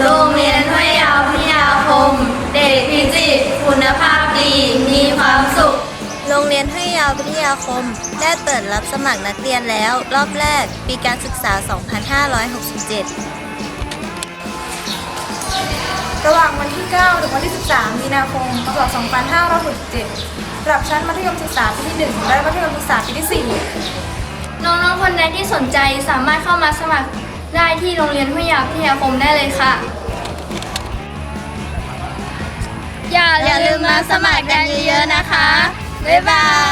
โรงเรียนห้วยยาวพิทยาคม เด็กพิจิตรคุณภาพดี มีความสุข โรงเรียนห้วยยาววิทยาคม ได้เปิดรับสมัครนักเรียนแล้ว รอบแรก ปีการศึกษา 2567ระหว่างวันที่ 9 ถึงวันที่ 13 มีนาคมพศ2567ระดับชั้นมัธยมศึกษาปีที่ 1 และมัธยมศึกษาปีที่ 4 น้องๆ คนใดที่สนใจสามารถเข้ามาสมัคร ได้ที่โรงเรียนห้วยาพิทยาคมได้เลยค่ะอย่าอย่าลืมมาสมัครกันเยอะๆนะคะ บ๊ายบาย